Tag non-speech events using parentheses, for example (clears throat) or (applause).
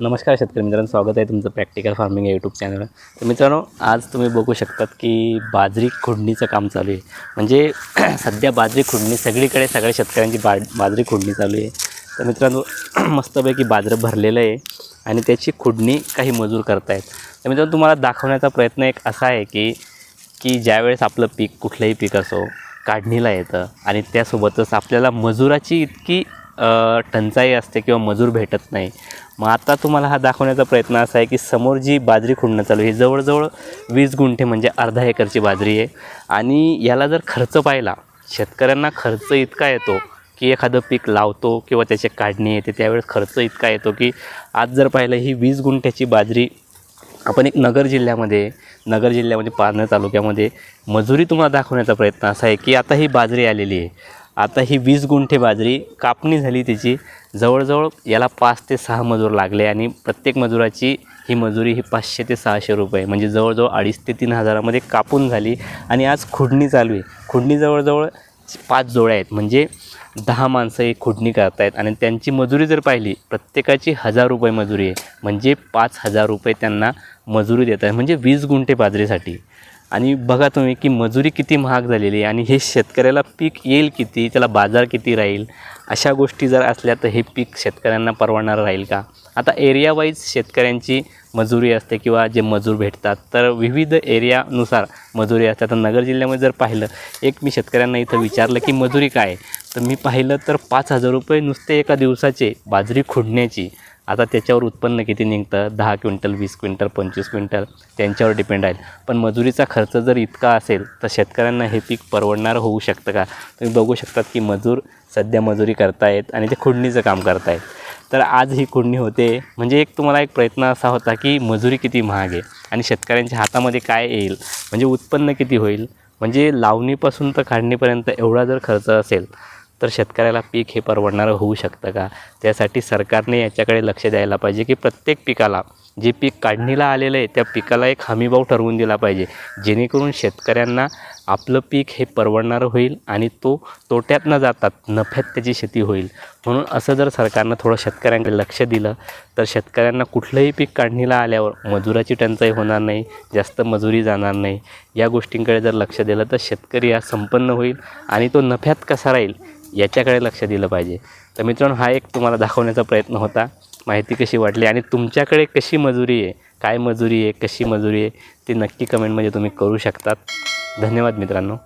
नमस्कार शेतकरी मित्रांनो स्वागत आहे तुमचं प्रॅक्टिकल फार्मिंग या यूट्यूब चॅनल तर मित्रांनो आज तुम्ही बघू शकतात की बाजरी खुडणीचं काम चालू आहे. म्हणजे (clears throat) सध्या बाजरी खुडणी सगळीकडे सगळ्या शेतकऱ्यांची बा बाजरी खुडणी चालू आहे. तर मित्रांनो (clears throat) मस्तपैकी बाजरं भरलेलं आहे आणि त्याची खुडणी काही मजूर करतायत. तर मित्रांनो तुम्हाला दाखवण्याचा प्रयत्न एक असा आहे की की ज्यावेळेस आपलं पीक कुठलंही पीक असो काढणीला येतं आणि त्यासोबतच आपल्याला मजुराची इतकी टंचाई असते किंवा मजूर भेटत नाही. मग आता तुम्हाला हा दाखवण्याचा प्रयत्न असा आहे की समोर जी बाजरी खुडणं चालू आहे जवळजवळ वीस गुंठे म्हणजे अर्धा एकरची बाजरी आहे. आणि याला जर खर्च पाहिला शेतकऱ्यांना खर्च इतका येतो की एखादं पीक लावतो किंवा त्याची काढणी येते त्यावेळेस खर्च इतका येतो की आज जर पाहिलं ही वीस गुंठ्याची बाजरी आपण एक नगर जिल्ह्यामध्ये नगर जिल्ह्यामध्ये पारनेर तालुक्यामध्ये मजुरी तुम्हाला दाखवण्याचा प्रयत्न असा आहे की आता ही बाजरी आलेली आहे. आता ही वीस गुंठे बाजरी कापणी झाली त्याची जवळजवळ याला पाच ते सहा मजूर लागले आणि प्रत्येक मजुराची ही मजुरी ही पाचशे ते सहाशे रुपये. म्हणजे जवळजवळ अडीच ते तीन हजारामध्ये कापून झाली आणि आज खुडणी चालू आहे. खुडणी जवळजवळ पाच जोड्या आहेत. म्हणजे दहा माणसं ही खुडणी करतायत आणि त्यांची मजुरी जर पाहिली प्रत्येकाची हजार रुपये मजुरी आहे. म्हणजे पाच हजार रुपये त्यांना मजुरी देत आहे म्हणजे वीस गुंठे बाजरीसाठी. आणि बघा तुम्ही की मजुरी किती महाग झालेली आहे आणि हे शेतकऱ्याला पीक येईल किती त्याला बाजार किती राहील अशा गोष्टी जर असल्या तर हे पीक शेतकऱ्यांना परवडणारं राहील का आता एरिया वाईज शेतकऱ्यांची मजुरी असते किंवा जे मजूर भेटतात तर विविध एरियानुसार मजुरी असतात तर नगर जिल्ह्यामध्ये जर पाहिलं एक मी शेतकऱ्यांना इथं विचारलं की मजुरी काय आहे? तर मी पाहिलं तर पाच हजार रुपये नुसते एका दिवसाचे बाजरी खुडण्याची आता त्याच्यावर उत्पन्न किती निघतं? दहा क्विंटल वीस क्विंटल पंचवीस क्विंटल त्यांच्यावर डिपेंड आहे पण मजुरीचा खर्च जर इतका असेल तर शेतकऱ्यांना हे पीक परवडणारं होऊ शकतं का? तुम्ही बघू शकतात की मजूर सध्या मजुरी करतायत आणि ते खुडणीचं काम करतायत. तर आज ही खुडणी होते. म्हणजे एक तुम्हाला एक प्रयत्न असा होता की मजुरी किती महाग आहे आणि शेतकऱ्यांच्या हातामध्ये काय येईल? म्हणजे उत्पन्न किती होईल? म्हणजे लावणीपासून तर काढणीपर्यंत एवढा जर खर्च असेल तर शेतकऱ्याला पीक हे परवडणारं होऊ शकतं का? त्यासाठी सरकारने याच्याकडे लक्ष द्यायला पाहिजे की प्रत्येक पिकाला जे पीक काढणीला आलेलं आहे त्या पिकाला एक हमीभाव ठरवून दिला पाहिजे. जेणेकरून शेतकऱ्यांना आपलं पीक हे परवडणारं होईल आणि तो तोट्यात न जातात नफ्यात त्याची शेती होईल. म्हणून असं जर सरकारनं थोडं शेतकऱ्यांकडे लक्ष दिलं तर शेतकऱ्यांना कुठलंही पीक काढणीला आल्यावर मजुराची टंचाई होणार नाही जास्त मजुरी जाणार नाही. या गोष्टींकडे जर लक्ष दिलं तर शेतकरी हा संपन्न होईल आणि तो नफ्यात कसा राहील याच्याकडे लक्ष दिलं पाहिजे. तर मित्रांनो हा एक तुम्हाला दाखवण्याचा प्रयत्न होता. माहिती कशी वाटली आणि तुमच्याकडे कशी मजुरी आहे? काय मजुरी आहे? कशी मजुरी आहे? ती नक्की कमेंटमध्ये तुम्ही करू शकतात. धन्यवाद मित्रांनो.